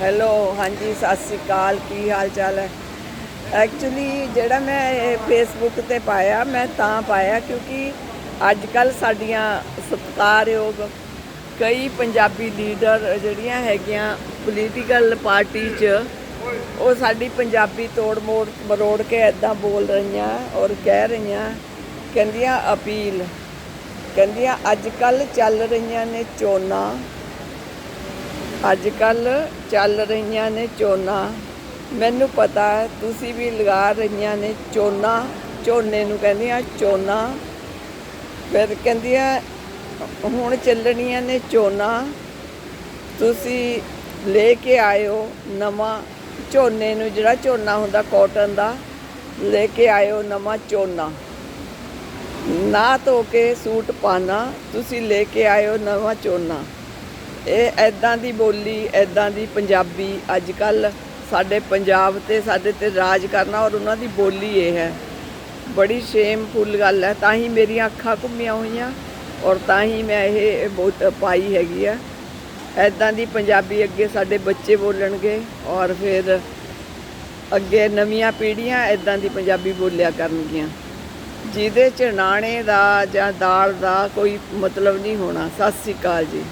Hello ਹਾਂਜੀ, ਸਤਿ ਸ੍ਰੀ ਅਕਾਲ, ਕੀ ਹਾਲ ਚਾਲ ਹੈ? ਐਕਚੁਅਲੀ ਜਿਹੜਾ ਮੈਂ ਫੇਸਬੁੱਕ ਤੇ ਪਾਇਆ, ਮੈਂ ਤਾਂ ਪਾਇਆ ਕਿਉਂਕਿ ਅੱਜ ਕੱਲ ਸਾਡੀਆਂ ਸਤਿਕਾਰਯੋਗ ਕਈ ਪੰਜਾਬੀ ਲੀਡਰ ਜਿਹੜੀਆਂ ਹੈਗੀਆਂ ਪੋਲੀਟੀਕਲ ਪਾਰਟੀ 'ਚ, ਉਹ ਸਾਡੀ ਪੰਜਾਬੀ ਤੋੜ ਮੋੜ, ਮਰੋੜ ਕੇ ਐਦਾਂ ਬੋਲ ਰਹੀਆਂ ਔਰ ਕਹਿ ਰਹੀਆਂ, ਕਹਿੰਦੀਆਂ ਅਪੀਲ, ਕਹਿੰਦੀਆਂ ਅੱਜ ਕੱਲ ਚੱਲ ਰਹੀਆਂ ਨੇ ਚੋਣਾਂ ਅੱਜ ਕੱਲ ਚੱਲ ਰਹੀਆਂ ਨੇ ਚੋਣਾਂ। ਮੈਨੂੰ ਪਤਾ ਹੈ, ਤੁਸੀਂ ਵੀ ਲਗਾ ਰਹੀਆਂ ਨੇ ਚੋਣਾਂ। ਝੋਨੇ ਨੂੰ ਕਹਿੰਦੀਆਂ ਚੋਣਾਂ। ਫਿਰ ਕਹਿੰਦੀਆਂ, ਹੁਣ ਚੱਲਣੀਆਂ ਨੇ ਚੋਣਾਂ। ਤੁਸੀਂ ਲੈ ਕੇ ਆਇਓ ਨਵਾਂ ਝੋਨੇ ਨੂੰ, ਜਿਹੜਾ ਝੋਨਾ ਹੁੰਦਾ ਕਾਟਨ ਦਾ। ਲੈ ਕੇ ਆਇਓ ਨਵਾਂ ਝੋਨਾ। ਨਾ ਧੋ ਕੇ ਸੂਟ ਪਾਣਾ ਤੁਸੀਂ ਲੈ ਕੇ ਆਇਓ ਨਵਾਂ ਝੋਨਾ। ਇਹ ਐਦਾਂ ਦੀ ਬੋਲੀ ਐਦਾਂ ਦੀ ਪੰਜਾਬੀ ਅੱਜ ਕੱਲ ਸਾਡੇ ਪੰਜਾਬ ਤੇ, ਸਾਡੇ ਤੇ ਰਾਜ ਕਰਨਾ ਔਰ ਉਹਨਾਂ ਦੀ ਬੋਲੀ ਇਹ ਹੈ। ਬੜੀ ਸ਼ੇਮਫੁਲ ਗੱਲ ਹੈ। ਤਾਂ ਹੀ ਮੇਰੀਆਂ ਅੱਖਾਂ ਘੁੰਮੀਆਂ ਹੋਈਆਂ ਔਰ ਤਾਂ ਹੀ ਮੈਂ ਇਹ ਬਹੁਤ ਪਾਈ ਹੈਗੀ ਆ। ਐਦਾਂ ਦੀ ਪੰਜਾਬੀ ਅੱਗੇ ਸਾਡੇ ਬੱਚੇ ਬੋਲਣਗੇ ਔਰ ਫਿਰ ਅੱਗੇ ਨਵੀਆਂ ਪੀੜ੍ਹੀਆਂ ਐਦਾਂ ਦੀ ਪੰਜਾਬੀ ਬੋਲਿਆ ਕਰਨਗੀਆਂ। ਜਿਹਦੇ ਚ ਨਾਣੇ ਦਾ ਜਾਂ ਦਾਲ ਦਾ ਕੋਈ ਮਤਲਬ ਨਹੀਂ ਹੋਣਾ। ਸਤਿ ਸ੍ਰੀ ਅਕਾਲ ਜੀ।